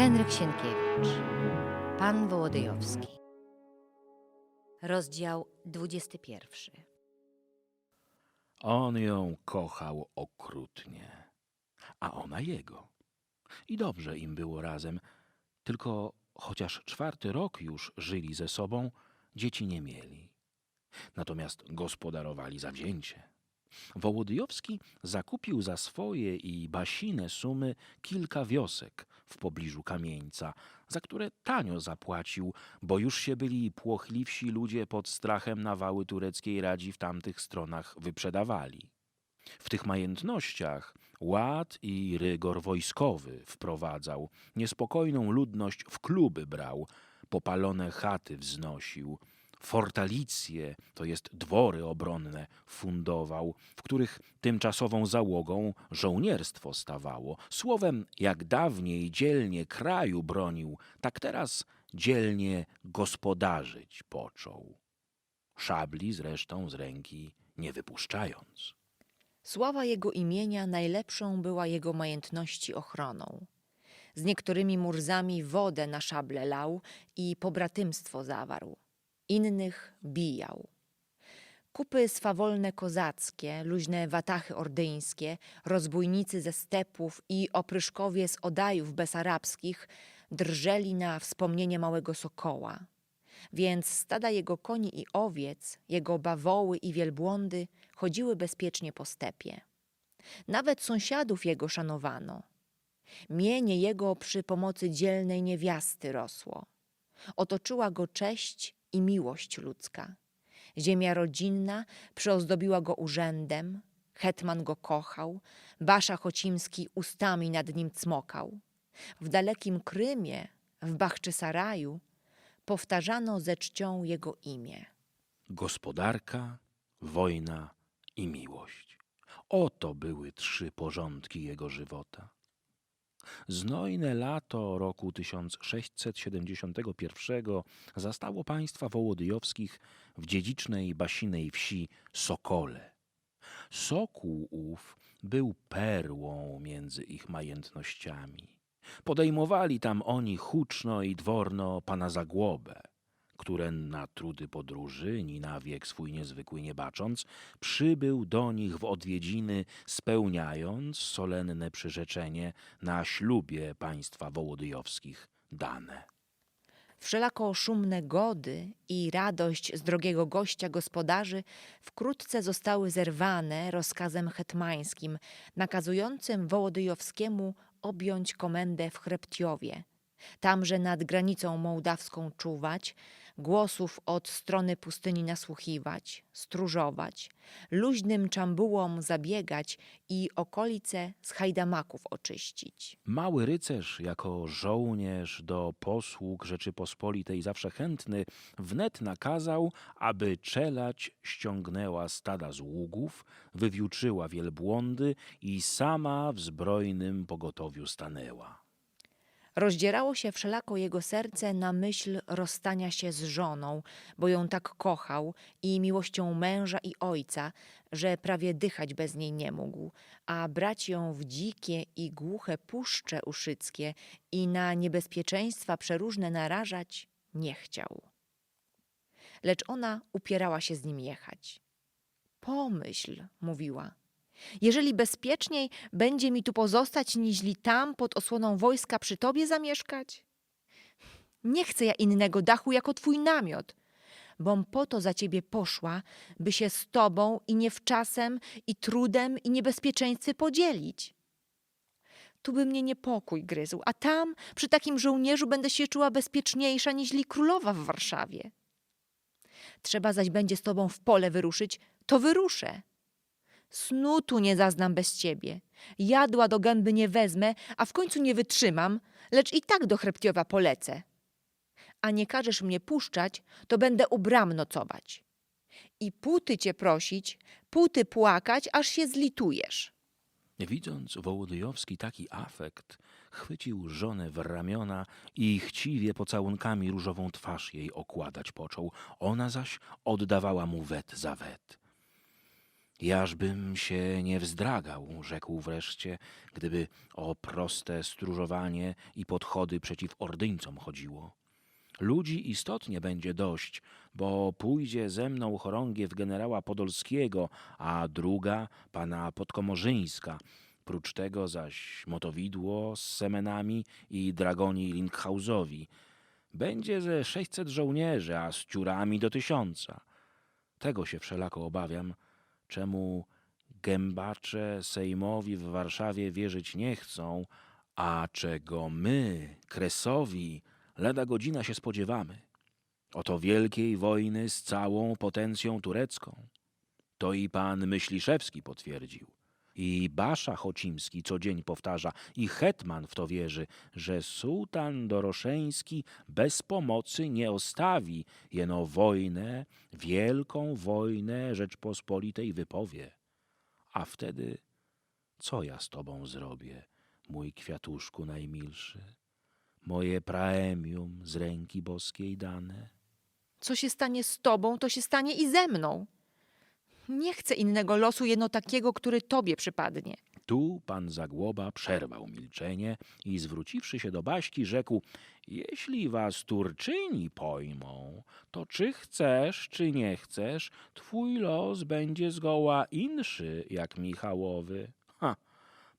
Henryk Sienkiewicz, Pan Wołodyjowski. Rozdział 21. On ją kochał okrutnie, a ona jego. I dobrze im było razem, tylko chociaż czwarty rok już żyli ze sobą, dzieci nie mieli. Natomiast gospodarowali zawzięcie. Wołodyjowski zakupił za swoje i basine sumy kilka wiosek w pobliżu kamieńca, za które tanio zapłacił, bo już się byli płochliwsi ludzie pod strachem nawały tureckiej radzi w tamtych stronach wyprzedawali. W tych majętnościach ład i rygor wojskowy wprowadzał, niespokojną ludność w kluby brał, popalone chaty wznosił, fortalicje, to jest dwory obronne, fundował, w których tymczasową załogą żołnierstwo stawało. Słowem, jak dawniej dzielnie kraju bronił, tak teraz dzielnie gospodarzyć począł. Szabli zresztą z ręki nie wypuszczając. Sława jego imienia najlepszą była jego majętności ochroną. Z niektórymi murzami wodę na szable lał i pobratymstwo zawarł. Innych bijał. Kupy swawolne kozackie, luźne watachy ordyńskie, rozbójnicy ze stepów i opryszkowie z odajów besarabskich drżeli na wspomnienie małego sokoła. Więc stada jego koni i owiec, jego bawoły i wielbłądy chodziły bezpiecznie po stepie. Nawet sąsiadów jego szanowano. Mienie jego przy pomocy dzielnej niewiasty rosło. Otoczyła go cześć i miłość ludzka. Ziemia rodzinna przyozdobiła go urzędem, hetman go kochał, Basza Chocimski ustami nad nim cmokał. W dalekim Krymie, w Bachczysaraju, powtarzano ze czcią jego imię. Gospodarka, wojna i miłość. Oto były trzy porządki jego żywota. Znojne lato roku 1671 zastało państwa wołodyjowskich w dziedzicznej basinej wsi Sokole. Sokół ów był perłą między ich majętnościami. Podejmowali tam oni huczno i dworno pana Zagłobę, które na trudy podróży, ni na wiek swój niezwykły nie bacząc, przybył do nich w odwiedziny, spełniając solenne przyrzeczenie na ślubie państwa wołodyjowskich dane. Wszelako szumne gody i radość z drogiego gościa gospodarzy wkrótce zostały zerwane rozkazem hetmańskim, nakazującym Wołodyjowskiemu objąć komendę w Chreptiowie. Tamże nad granicą mołdawską czuwać, głosów od strony pustyni nasłuchiwać, stróżować, luźnym czambułom zabiegać i okolice z hajdamaków oczyścić. Mały rycerz, jako żołnierz do posług Rzeczypospolitej zawsze chętny, wnet nakazał, aby czelać ściągnęła stada z ługów, wywiuczyła wielbłądy i sama w zbrojnym pogotowiu stanęła. Rozdzierało się wszelako jego serce na myśl rozstania się z żoną, bo ją tak kochał i miłością męża i ojca, że prawie dychać bez niej nie mógł, a brać ją w dzikie i głuche puszcze uszyckie i na niebezpieczeństwa przeróżne narażać nie chciał. Lecz ona upierała się z nim jechać. Pomyśl, mówiła. Jeżeli bezpieczniej będzie mi tu pozostać, niźli tam pod osłoną wojska przy tobie zamieszkać? Nie chcę ja innego dachu jako twój namiot, bom po to za ciebie poszła, by się z tobą i niewczasem, i trudem, i niebezpieczeństwie podzielić. Tu by mnie niepokój gryzł, a tam, przy takim żołnierzu, będę się czuła bezpieczniejsza niźli królowa w Warszawie. Trzeba zaś będzie z tobą w pole wyruszyć, to wyruszę. Snu tu nie zaznam bez ciebie. Jadła do gęby nie wezmę, a w końcu nie wytrzymam, lecz i tak do Chreptiowa polecę. A nie każesz mnie puszczać, to będę u bram nocować. I póty cię prosić, póty płakać, aż się zlitujesz. Widząc Wołodyjowski taki afekt, chwycił żonę w ramiona i chciwie pocałunkami różową twarz jej okładać począł. Ona zaś oddawała mu wet za wet. Jażbym się nie wzdragał, rzekł wreszcie, gdyby o proste stróżowanie i podchody przeciw ordyńcom chodziło. Ludzi istotnie będzie dość, bo pójdzie ze mną chorągiew generała Podolskiego, a druga pana Podkomorzyńska. Prócz tego zaś motowidło z Semenami i dragoni Linkhausowi. Będzie ze sześćset żołnierzy, a z ciurami do tysiąca. Tego się wszelako obawiam, czemu gębacze Sejmowi w Warszawie wierzyć nie chcą, a czego my, Kresowi, lada godzina się spodziewamy. Oto wielkiej wojny z całą potencją turecką. To i pan Myśliszewski potwierdził. I Basza Chocimski co dzień powtarza, i hetman w to wierzy, że sułtan Doroszeński bez pomocy nie ostawi, jeno wojnę, wielką wojnę Rzeczpospolitej wypowie. A wtedy co ja z tobą zrobię, mój kwiatuszku najmilszy? Moje praemium z ręki boskiej dane? Co się stanie z tobą, to się stanie i ze mną. Nie chcę innego losu, jeno takiego, który tobie przypadnie. Tu pan Zagłoba przerwał milczenie i zwróciwszy się do Baśki, rzekł: Jeśli was Turczyni pojmą, to czy chcesz, czy nie chcesz, twój los będzie zgoła inszy jak Michałowy. Ha!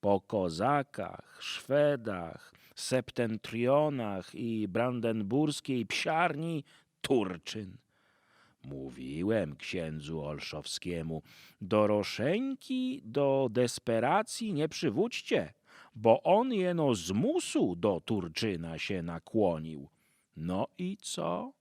Po kozakach, Szwedach, septentrionach i brandenburskiej psiarni Turczyn. Mówiłem księdzu Olszowskiemu, doroszeńki do desperacji nie przywódźcie, bo on jeno z musu do Turczyna się nakłonił. No i co?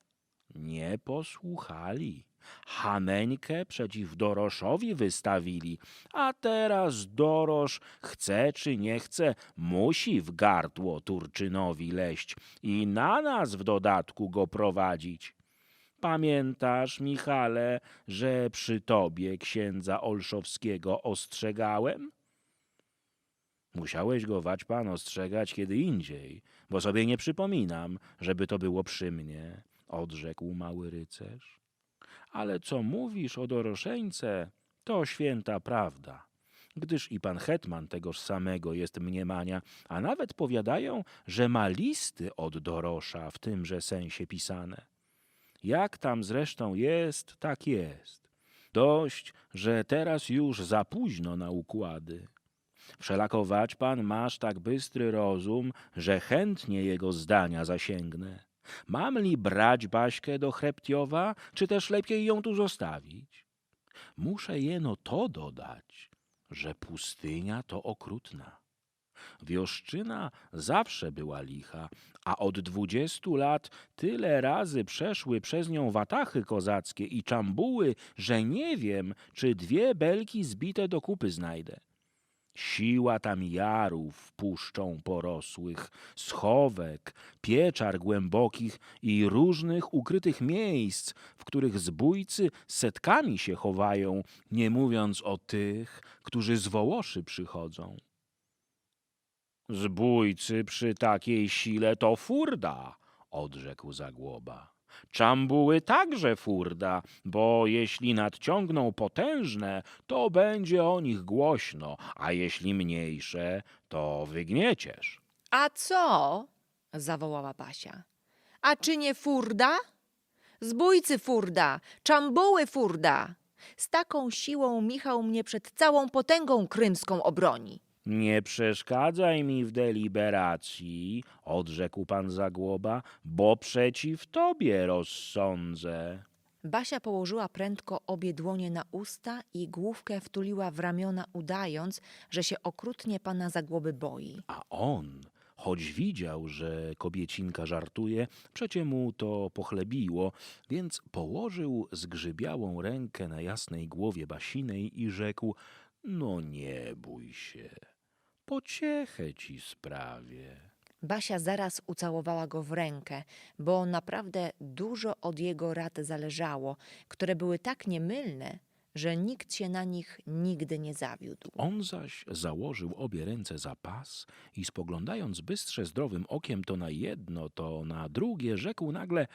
Nie posłuchali. Haneńkę przeciw Doroszowi wystawili, a teraz Dorosz chce czy nie chce, musi w gardło Turczynowi leść i na nas w dodatku go prowadzić. Pamiętasz, Michale, że przy tobie księdza Olszowskiego ostrzegałem? Musiałeś go, wać pan, ostrzegać kiedy indziej, bo sobie nie przypominam, żeby to było przy mnie, odrzekł mały rycerz. Ale co mówisz o Doroszeńce, to święta prawda. Gdyż i pan hetman tegoż samego jest mniemania, a nawet powiadają, że ma listy od Dorosza w tymże sensie pisane. Jak tam zresztą jest, tak jest. Dość, że teraz już za późno na układy. Wszelakować pan masz tak bystry rozum, że chętnie jego zdania zasięgnę. Mam li brać Baśkę do Chreptiowa, czy też lepiej ją tu zostawić? Muszę jeno to dodać, że pustynia to okrutna. Wioszczyna zawsze była licha, a od dwudziestu lat tyle razy przeszły przez nią watachy kozackie i czambuły, że nie wiem, czy dwie belki zbite do kupy znajdę. Siła tam jarów puszczą porosłych, schowek, pieczar głębokich i różnych ukrytych miejsc, w których zbójcy setkami się chowają, nie mówiąc o tych, którzy z Wołoszy przychodzą. Zbójcy przy takiej sile to furda, odrzekł Zagłoba. Czambuły także furda, bo jeśli nadciągną potężne, to będzie o nich głośno, a jeśli mniejsze, to wygnieciesz. A co? zawołała Basia. A czy nie furda? Zbójcy furda, czambuły furda. Z taką siłą Michał mnie przed całą potęgą krymską obroni. Nie przeszkadzaj mi w deliberacji, odrzekł pan Zagłoba, bo przeciw tobie rozsądzę. Basia położyła prędko obie dłonie na usta i główkę wtuliła w ramiona, udając, że się okrutnie pana Zagłoby boi. A on, choć widział, że kobiecinka żartuje, przecie mu to pochlebiło, więc położył zgrzybiałą rękę na jasnej głowie Basinej i rzekł: No nie bój się, pociechę ci sprawię. Basia zaraz ucałowała go w rękę, bo naprawdę dużo od jego rad zależało, które były tak niemylne, że nikt się na nich nigdy nie zawiódł. On zaś założył obie ręce za pas i spoglądając bystrze zdrowym okiem to na jedno, to na drugie, rzekł nagle: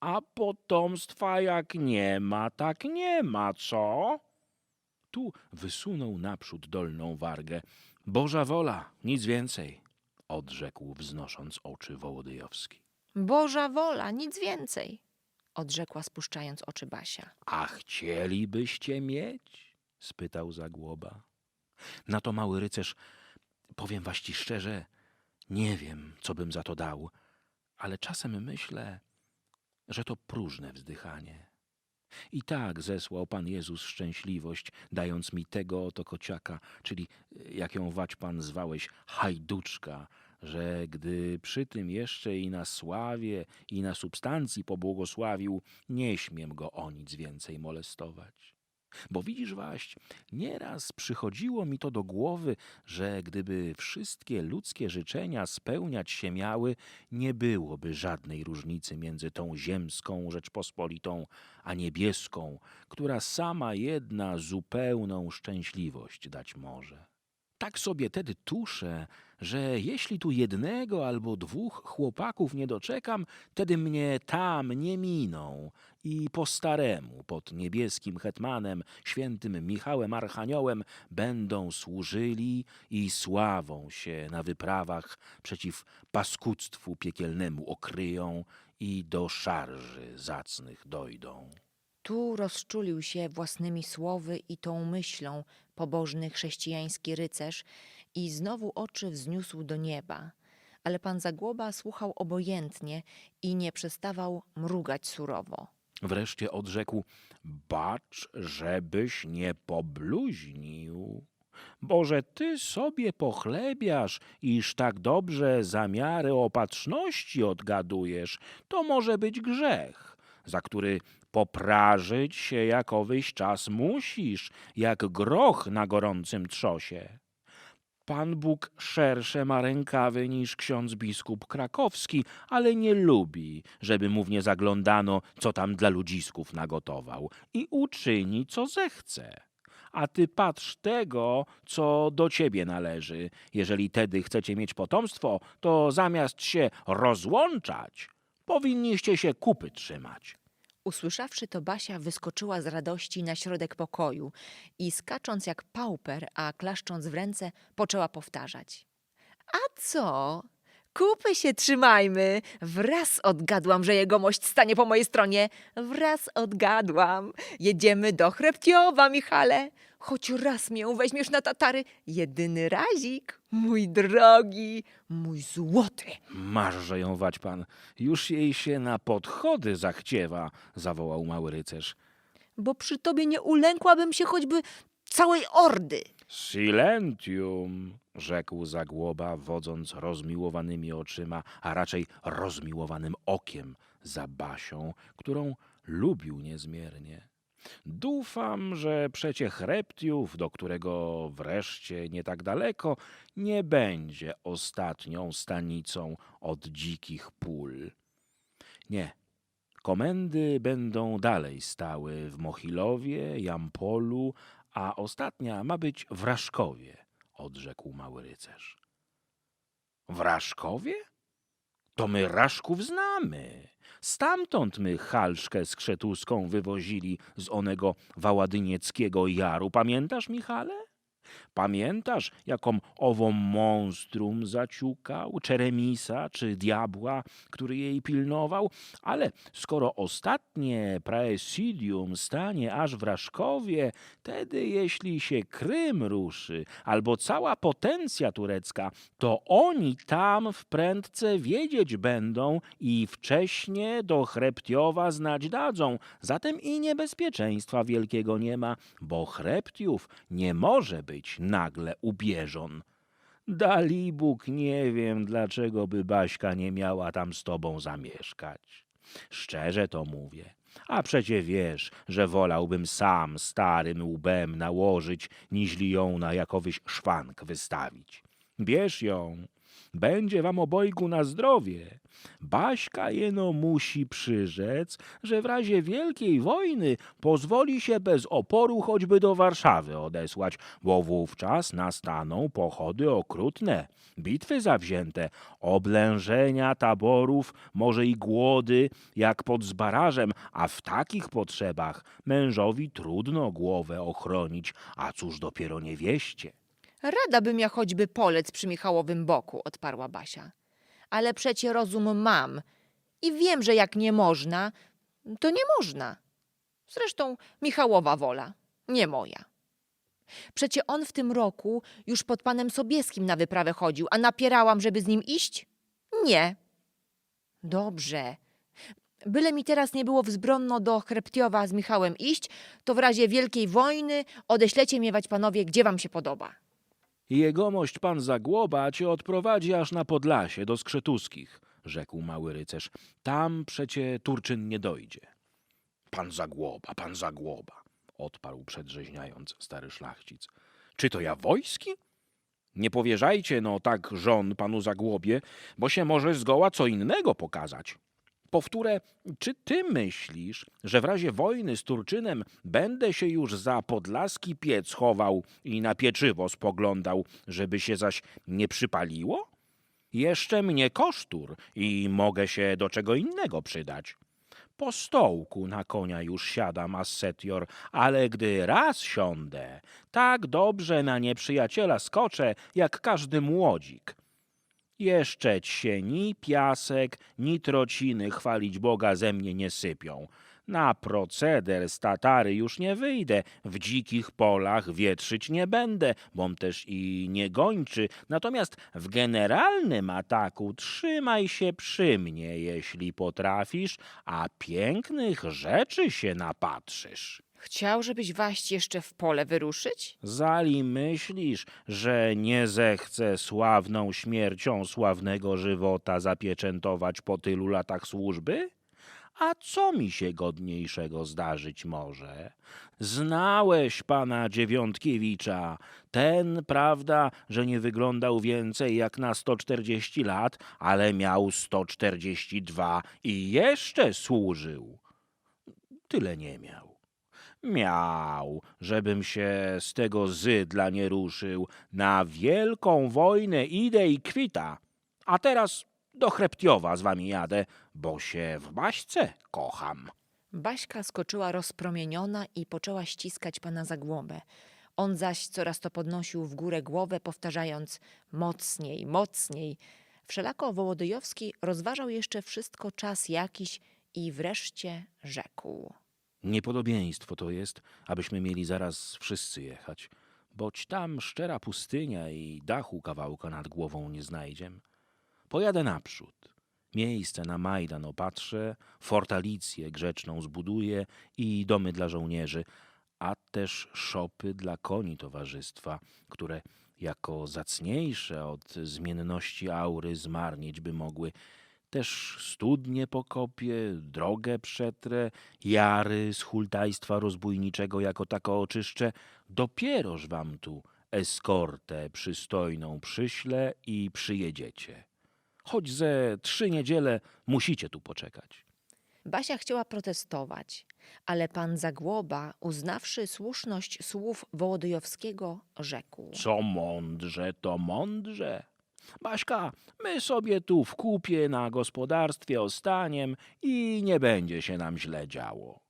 A potomstwa jak nie ma, tak nie ma, co? Tu wysunął naprzód dolną wargę. Boża wola, nic więcej, odrzekł wznosząc oczy Wołodyjowski. Boża wola, nic więcej, odrzekła spuszczając oczy Basia. A chcielibyście mieć? spytał Zagłoba. Na to mały rycerz, powiem was ci szczerze, nie wiem, co bym za to dał, ale czasem myślę, że to próżne wzdychanie. I tak zesłał Pan Jezus szczęśliwość, dając mi tego oto kociaka, czyli, jak ją wać Pan zwałeś, hajduczka, że gdy przy tym jeszcze i na sławie, i na substancji pobłogosławił, nie śmiem go o nic więcej molestować. Bo widzisz, Waść, nieraz przychodziło mi to do głowy, że gdyby wszystkie ludzkie życzenia spełniać się miały, nie byłoby żadnej różnicy między tą ziemską Rzeczpospolitą, a niebieską, która sama jedna zupełną szczęśliwość dać może. Tak sobie tedy tuszę, że jeśli tu jednego albo dwóch chłopaków nie doczekam, tedy mnie tam nie miną i po staremu pod niebieskim hetmanem, świętym Michałem Archaniołem, będą służyli i sławą się na wyprawach przeciw paskudztwu piekielnemu okryją i do szarży zacnych dojdą. Tu rozczulił się własnymi słowy i tą myślą pobożny chrześcijański rycerz i znowu oczy wzniósł do nieba. Ale pan Zagłoba słuchał obojętnie i nie przestawał mrugać surowo. Wreszcie odrzekł: Bacz, żebyś nie pobluźnił. Bo że ty sobie pochlebiasz, iż tak dobrze zamiary opatrzności odgadujesz, to może być grzech, za który poprażyć się jakowyś czas musisz, jak groch na gorącym trzosie. Pan Bóg szersze ma rękawy niż ksiądz biskup krakowski, ale nie lubi, żeby mu w nie zaglądano, co tam dla ludzisków nagotował i uczyni, co zechce. A ty patrz tego, co do ciebie należy. Jeżeli tedy chcecie mieć potomstwo, to zamiast się rozłączać, powinniście się kupy trzymać. Usłyszawszy to, Basia wyskoczyła z radości na środek pokoju i skacząc jak pauper, a klaszcząc w ręce, poczęła powtarzać. A co? Kupy się trzymajmy. Wraz odgadłam, że jegomość stanie po mojej stronie. Wraz odgadłam. Jedziemy do Chreptiowa, Michale. Choć raz mię weźmiesz na tatary. Jedyny razik, mój drogi, mój złoty. Marże ją wać pan, już jej się na podchody zachciewa, zawołał mały rycerz. Bo przy tobie nie ulękłabym się choćby całej ordy. Silentium, rzekł Zagłoba, wodząc rozmiłowanymi oczyma, a raczej rozmiłowanym okiem za Basią, którą lubił niezmiernie. Dufam, że przecie Chreptiów, do którego wreszcie nie tak daleko, nie będzie ostatnią stanicą od dzikich pól. Nie, komendy będą dalej stały w Mochilowie, Jampolu, a ostatnia ma być w Raszkowie, odrzekł mały rycerz. W Raszkowie? To my Raszków znamy. Stamtąd my halszkę z krzetuską wywozili z onego Waładynieckiego jaru. Pamiętasz, Michale? Pamiętasz, jaką ową monstrum zaciukał, Czeremisa czy diabła, który jej pilnował? Ale skoro ostatnie praesidium stanie aż w Raszkowie, tedy jeśli się Krym ruszy, albo cała potencja turecka, to oni tam w prędce wiedzieć będą i wcześnie do Chreptiowa znać dadzą. Zatem i niebezpieczeństwa wielkiego nie ma, bo Chreptiów nie może być nagle ubieżon. Dali Bóg, nie wiem, dlaczego by Baśka nie miała tam z tobą zamieszkać. Szczerze to mówię. A przecie wiesz, że wolałbym sam starym łbem nałożyć, niźli ją na jakowyś szwank wystawić. Bierz ją będzie wam obojgu na zdrowie. Baśka jeno musi przyrzec, że w razie wielkiej wojny pozwoli się bez oporu choćby do Warszawy odesłać, bo wówczas nastaną pochody okrutne, bitwy zawzięte, oblężenia taborów, może i głody, jak pod Zbarażem, a w takich potrzebach mężowi trudno głowę ochronić, a cóż dopiero niewieście. Rada bym ja choćby polec przy Michałowym boku, odparła Basia. Ale przecie rozum mam i wiem, że jak nie można, to nie można. Zresztą Michałowa wola, nie moja. Przecie on w tym roku już pod panem Sobieskim na wyprawę chodził, a napierałam, żeby z nim iść? Nie. Dobrze. Byle mi teraz nie było wzbronno do Chreptiowa z Michałem iść, to w razie wielkiej wojny odeślecie miewać panowie, gdzie wam się podoba. Jegomość pan Zagłoba cię odprowadzi aż na Podlasie do Skrzetuskich, rzekł mały rycerz. Tam przecie Turczyn nie dojdzie. Pan Zagłoba, pan Zagłoba, odparł przedrzeźniając stary szlachcic. Czy to ja wojski? Nie powierzajcie no tak żon panu Zagłobie, bo się może zgoła co innego pokazać. Powtórę, czy ty myślisz, że w razie wojny z Turczynem będę się już za podlaski piec chował i na pieczywo spoglądał, żeby się zaś nie przypaliło? Jeszcze mnie kosztur i mogę się do czego innego przydać. Po stołku na konia już siadam assetior, ale gdy raz siądę, tak dobrze na nieprzyjaciela skoczę, jak każdy młodzik. Jeszcze się ni piasek, ni trociny chwalić Boga ze mnie nie sypią. Na proceder z Tatary już nie wyjdę, w dzikich polach wietrzyć nie będę, bom też i nie gończy. Natomiast w generalnym ataku trzymaj się przy mnie, jeśli potrafisz, a pięknych rzeczy się napatrzysz. Chciał, żebyś waść jeszcze w pole wyruszyć? Zali myślisz, że nie zechce sławną śmiercią sławnego żywota zapieczętować po tylu latach służby? A co mi się godniejszego zdarzyć może? Znałeś pana Dziewiątkiewicza. Ten, prawda, że nie wyglądał więcej jak na 140 lat, ale miał 142 i jeszcze służył. Tyle nie miał. Miał, żebym się z tego zydla nie ruszył. Na wielką wojnę idę i kwita. A teraz do Chreptiowa z wami jadę, bo się w Baśce kocham. Baśka skoczyła rozpromieniona i poczęła ściskać pana za głowę. On zaś coraz to podnosił w górę głowę, powtarzając mocniej, mocniej. Wszelako Wołodyjowski rozważał jeszcze wszystko czas jakiś i wreszcie rzekł. Niepodobieństwo to jest, abyśmy mieli zaraz wszyscy jechać, boć tam szczera pustynia i dachu kawałka nad głową nie znajdziem. Pojadę naprzód. Miejsce na Majdan opatrzę, fortalicję grzeczną zbuduję i domy dla żołnierzy, a też szopy dla koni towarzystwa, które jako zacniejsze od zmienności aury zmarnieć by mogły. Też studnie pokopię, drogę przetrę, jary z hultajstwa rozbójniczego jako tako oczyszczę. Dopieroż wam tu eskortę przystojną przyślę i przyjedziecie. Choć ze trzy niedziele musicie tu poczekać. Basia chciała protestować, ale pan Zagłoba, uznawszy słuszność słów Wołodyjowskiego, rzekł. Co mądrze, to mądrze. Baśka, my sobie tu w kupie na gospodarstwie ostaniem i nie będzie się nam źle działo.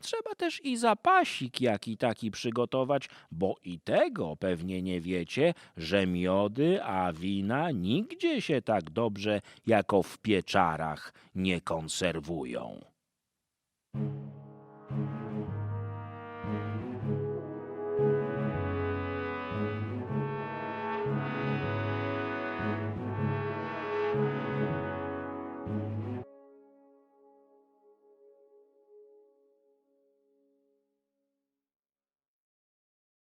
Trzeba też i zapasik jaki taki przygotować, bo i tego pewnie nie wiecie, że miody, a wina nigdzie się tak dobrze jako w pieczarach nie konserwują.